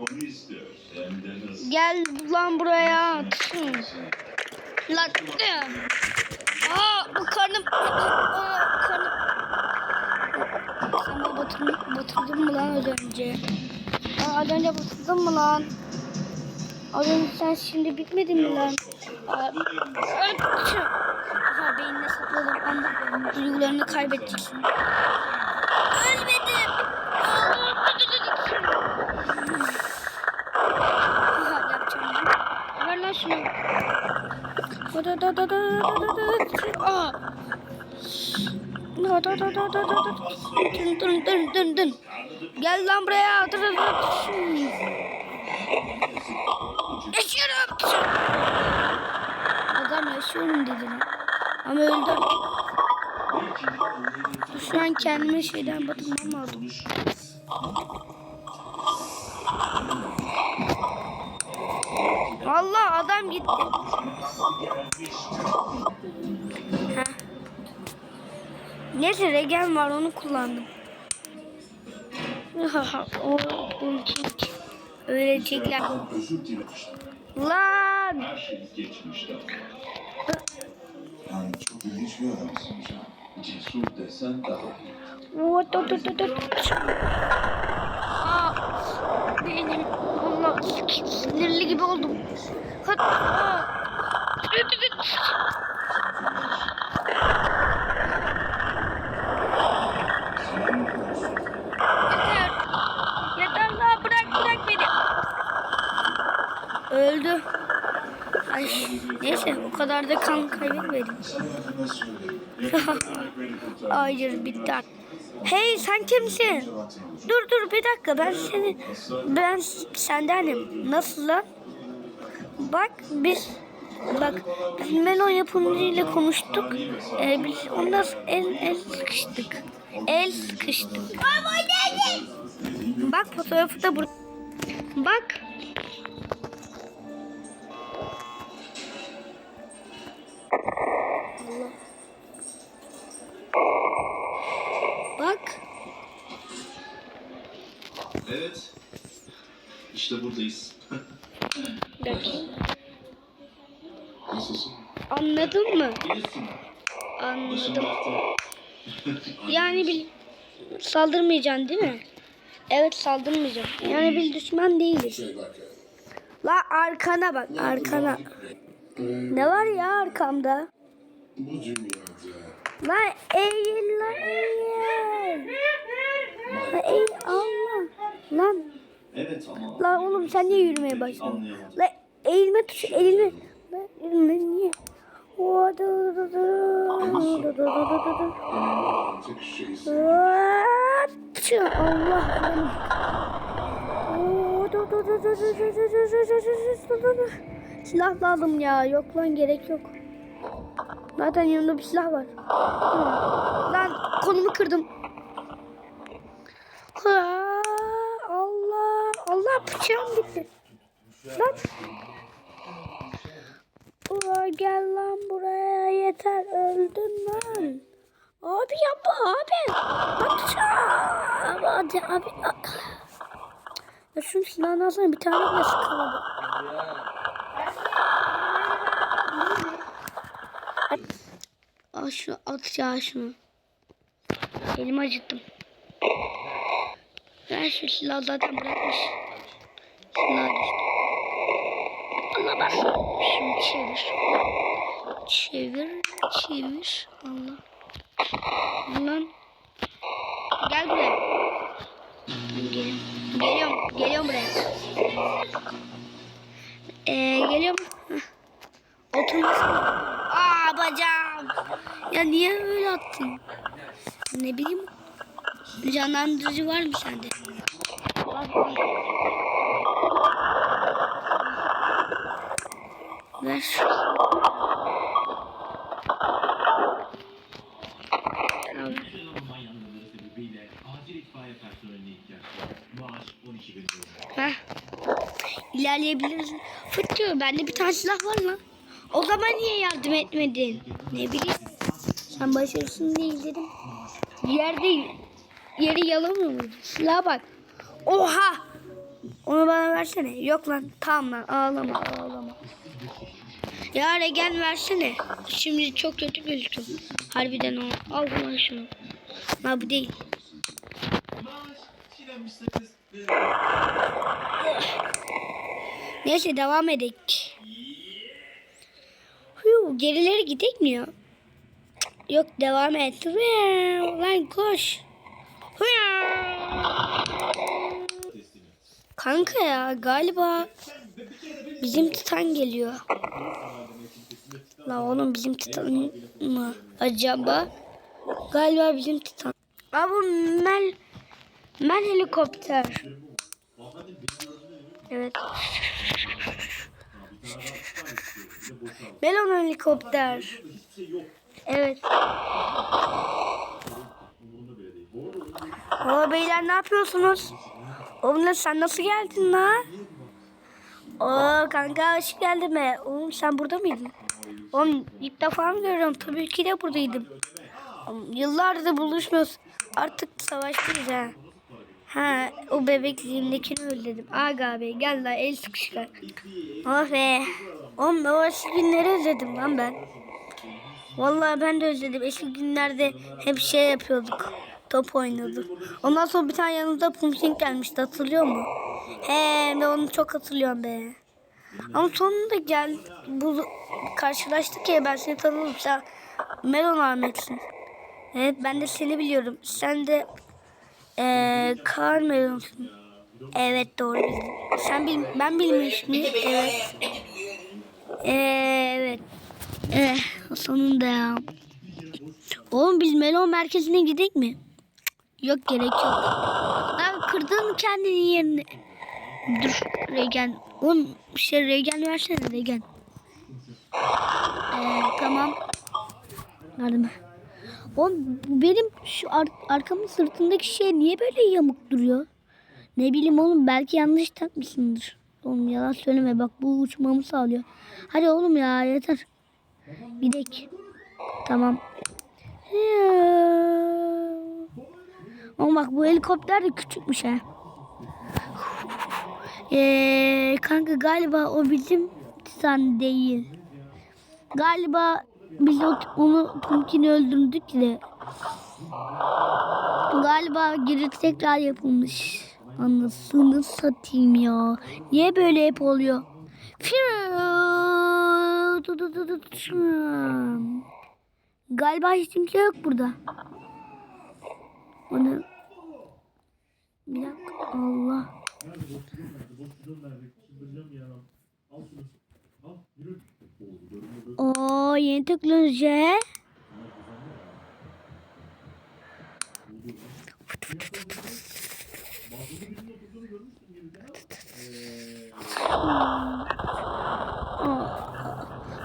De? Gel lan buraya. Tüm. Lan. Aa bu karnım. Aa karnım. Sen bana batırdın, batırdın mı lan az önce? Aa, az önce batırdın mı lan? Az önce sen şimdi bitmedin mi lan? Aa. Aha beynine sapladım duygularını kaybedeceksin. Ölmedim. Aa, Aha yapacağım ben. Ver lan şunu. Da da da da da da da da. Da. Dın dın dın dın dın. Gel lan buraya. Dı dı dı. Yaşıyorum. Adam yaşıyorum dedi. Ama öldüm. Şu an kendime şeyden batırmam lazım. Allah adam gitti. Heh. Neyse regen var onu kullandım. o. Özür dilemiştim. Lan. Her şey geçmişte. Yani çok ilginç bir adamsın. Cesur desen daha iyi. What the the the the. Sinirli gibi oldum. Kaç. Yeter. Yeter daha bırak bırak beni. Öldü. Ay neyse o kadar da kan kaybetmedim. Hayır bitti artık. Hey sen kimsin? Dur dur bir dakika ben seni ben sendenim. Nasıl lan? Bak biz bak biz melon yapımcıyla konuştuk. Ee, biz ondan el el sıkıştık. El sıkıştık. Bak fotoğrafı da burada. Bak. İşte buradayız. Nasılsın? Anladın mı? Bilirsin. Anladım. Yani bil saldırmayacaksın değil mi? Evet saldırmayacağım. Yani bil düşman değiliz. Şey. La arkana bak arkana. Ne var ya arkamda? Bu dünyada La eğil la eğil. La eğil Allah. Lan Evet ama. La oğlum sen niye yürümeye başladın? La eğilme tuşu eğilme. Eğilme niye? Allah Silah lazım ya. Yok lan gerek yok. Zaten yanımda bir silah var. Lan kolumu kırdım. Ha. Allah. Bıçağım gitti. Lan. Ula gel lan buraya yeter öldün lan. Abi yapma abi. Atacağım. Hadi abi. Ya şunu silahını alsana bir tane bile sıkamadım. Al şu at ya şunu. Elimi acıttım. Ver şu silahı zaten bırakmış. Silah düştü. Allah bak. Şunu çevir. Çevir. Çevir. Allah. Lan. Gel buraya. Gel. Geliyorum. Geliyorum buraya. Ee, geliyorum. Heh. Oturmasana. Aa bacağım. Ya niye öyle attın? Ne bileyim. Canlandırıcı var mı sende? Ver şu. Al. Orman yangınları sebebiyle acil itfaiye personeline ihtiyaç var. Maaş 12 bin euro. Heh. İlerleyebiliriz. Fıtçı bende bir tane silah var lan. O zaman niye yardım etmedin? Ne bileyim. Sen başarısın diye izledim. Yerde yeri yalamıyor muydu? Silaha bak. Oha! Onu bana versene. Yok lan. Tamam lan. Ağlama ağlama. Ya regen versene. Şimdi çok kötü gözüküyor. Harbiden o. Al lan şunu. Ha bu değil. Neyse devam edelim. Huu, gerileri gidek mi ya? Yok devam et. Lan koş. Kanka ya galiba bizim titan geliyor. La oğlum bizim titan mı acaba? Galiba bizim titan. Aa bu mel mel helikopter. Evet. Melon helikopter. Evet. Oo beyler ne yapıyorsunuz? Oğlum sen nasıl geldin la? Oo kanka hoş geldin be. Oğlum sen burada mıydın? Oğlum ilk defa mı görüyorum? Tabii ki de buradaydım. Oğlum, Yıllardır buluşmuyoruz. Artık savaştırız ha. Ha o bebekliğimdekini özledim. Aga abi gel la el sıkışkan. Oh be. Oğlum o eski günleri özledim lan ben. Vallahi ben de özledim. Eski günlerde hep şey yapıyorduk. Top oynuyorduk. Ondan sonra bir tane yanımıza Pumpkin gelmişti hatırlıyor musun? He ben onu çok hatırlıyorum be. Ama sonunda gel bu karşılaştık ya ben seni tanıdım. Sen Melon Ahmet'sin. Evet ben de seni biliyorum. Sen de eee Kaan Melon'sun. Evet doğru. Sen bil ben bilmiş mi? Evet. Ee, evet. Sonunda ya. Oğlum biz Melon merkezine gidelim mi? Yok gerek yok. Abi kırdın kendini yerine. Dur Regen. Oğlum şey Regen versene Regen. Ee, tamam. Yardım. Oğlum benim şu ar arkamın sırtındaki şey niye böyle yamuk duruyor? Ne bileyim oğlum belki yanlış takmışsındır. Oğlum yalan söyleme bak bu uçmamı sağlıyor. Hadi oğlum ya yeter. Gidek. Tamam. Oğlum bak bu helikopter de küçükmüş ha. Eee kanka galiba o bizim Titan değil. Galiba biz onu Pumpkin'i öldürdük de. Galiba geri tekrar yapılmış. Anasını satayım ya. Niye böyle hep oluyor? Galiba hiç kimse yok burada. Onu... Bir. Allah. Oo yeni teknoloji.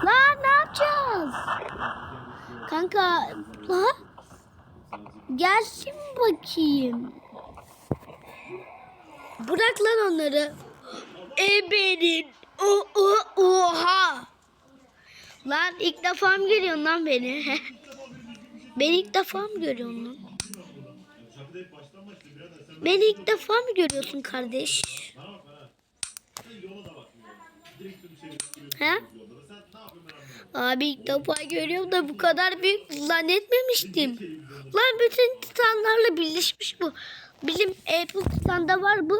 Lan ne yapacağız? Kanka la gelsin bakayım. Bırak lan onları. Ebenin. O, o, oha. Lan ilk defa mı görüyorsun lan beni? beni ilk defa mı görüyorsun lan? Beni ilk defa mı görüyorsun kardeş? He? Abi ilk defa görüyorum da bu kadar büyük zannetmemiştim. Lan bütün titanlarla birleşmiş bu. Bizim Apple Titan'da var bu.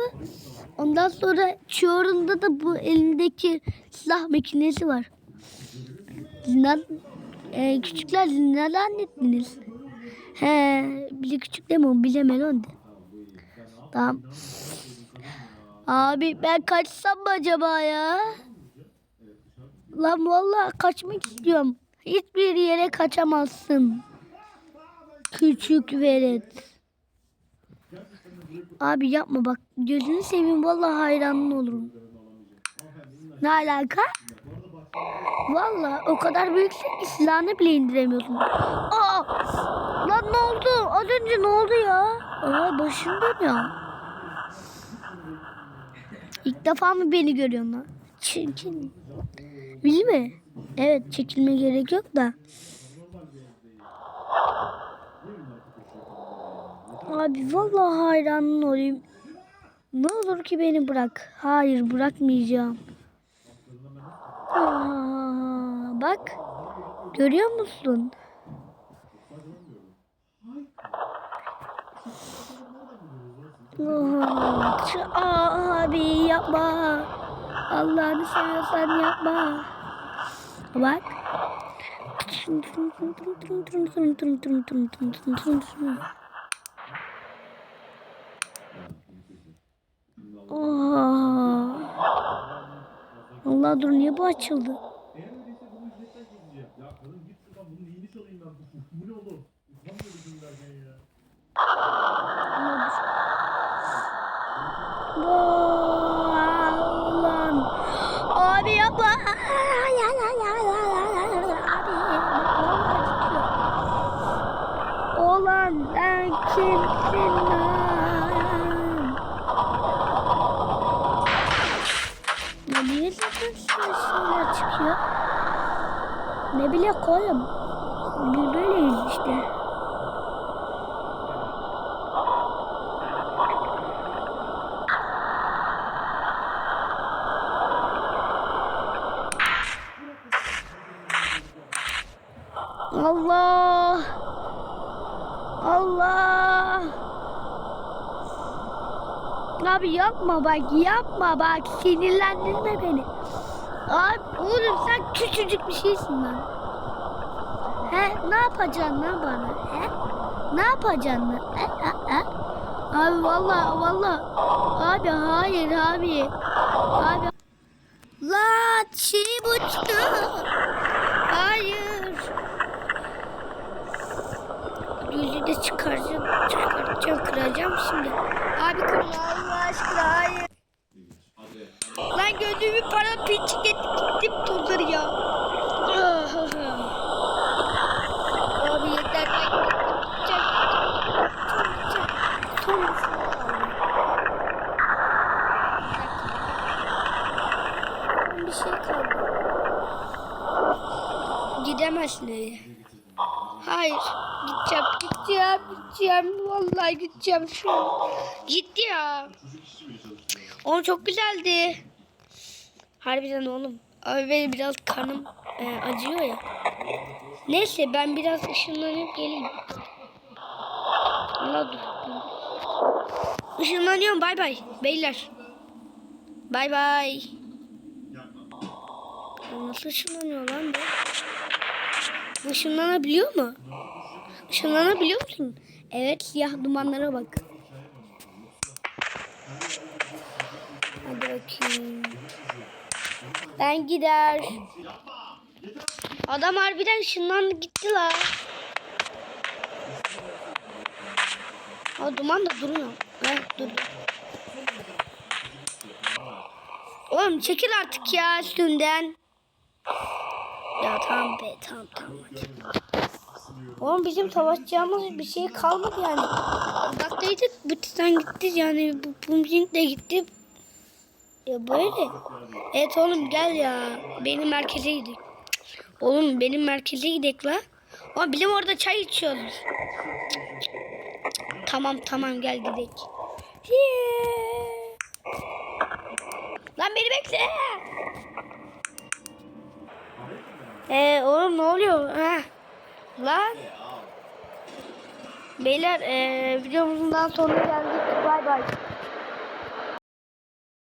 Ondan sonra Chior'unda da bu elindeki silah makinesi var. Zindan, e, küçükler zindan zannettiniz. He, bile küçük deme o bile melon de. Tamam. Abi ben kaçsam mı acaba ya? Lan vallahi kaçmak istiyorum. Hiçbir yere kaçamazsın. Küçük velet. Abi yapma bak. Gözünü seveyim vallahi hayranın olurum. Ne alaka? Vallahi o kadar büyüksün ki silahını bile indiremiyorsun. Aa! Lan ne oldu? Az önce ne oldu ya? Aa başım dönüyor. İlk defa mı beni görüyorsun lan? Çirkin. Bil mi? Evet çekilme gerek yok da. Abi vallahi hayranın olayım. Ne olur ki beni bırak. Hayır bırakmayacağım. Aa, bak. Görüyor musun? Aa, abi yapma. Allah'ını seviyorsan yapma. Bak. Aa. Allah dur niye bu açıldı? Eğer öyleyse bunu ücretten çekeceğim. Ya kadın git şuradan bunun iyini çalayım ben. Bu ne oğlum? Utanmıyor musun derken ya? Ulan. Abi yapma. Ya, ya, ya, ya, ya, ya, ya. Abi vallahi acıtıyor. Olan sen kimsin lan? Ya niye zaten şöyle şeyler çıkıyor? Bile koyayım. Biz böyleyiz işte. Allah. Allah. Abi yapma bak yapma bak sinirlendirme beni. Abi oğlum sen küçücük bir şeysin lan. He ne yapacaksın lan bana? He? Ne yapacaksın lan? He, he, he? Abi vallahi vallahi. Abi hayır abi. Abi. La çiğ uçtu. Hayır. Gözü de çıkaracağım, çıkartacağım, kıracağım şimdi. Abi kırma Allah aşkına hayır. Lan gözümü para pinçik et gittim tozları ya. Abi yeter ben gideceğim. Son kaldı. Gidemezsin öyle. Hayır. Gideceğim, gideceğim, gideceğim. Vallahi gideceğim şu an. Gitti ya. Oğlum çok güzeldi. Harbiden oğlum. Abi benim biraz karnım e, acıyor ya. Neyse ben biraz ışınlanıp geleyim. Allah dur. Işınlanıyorum bay bay beyler. Bay bay. Nasıl ışınlanıyor lan bu? Bu ışınlanabiliyor mu? Işınlanabiliyor musun? Evet siyah dumanlara bak. Hadi bakayım. Ben gider. Adam harbiden ışınlandı gitti la. O duman da duruyor. Evet dur. Oğlum çekil artık ya üstünden. Ya tamam be tamam tamam. Oğlum bizim savaşacağımız bir şey kalmadı yani. Uzaktaydık bu titan gitti yani bu pumcing de gitti. Ya böyle. Evet oğlum gel ya. Benim merkeze gidelim. Oğlum benim merkeze gidelim la. Ama bizim orada çay içiyoruz. Tamam tamam gel gidelim. Lan beni bekle. Ee, oğlum ne oluyor? Ha. Lan. Beyler ee, videomuzun daha sonuna geldik. Bay bay.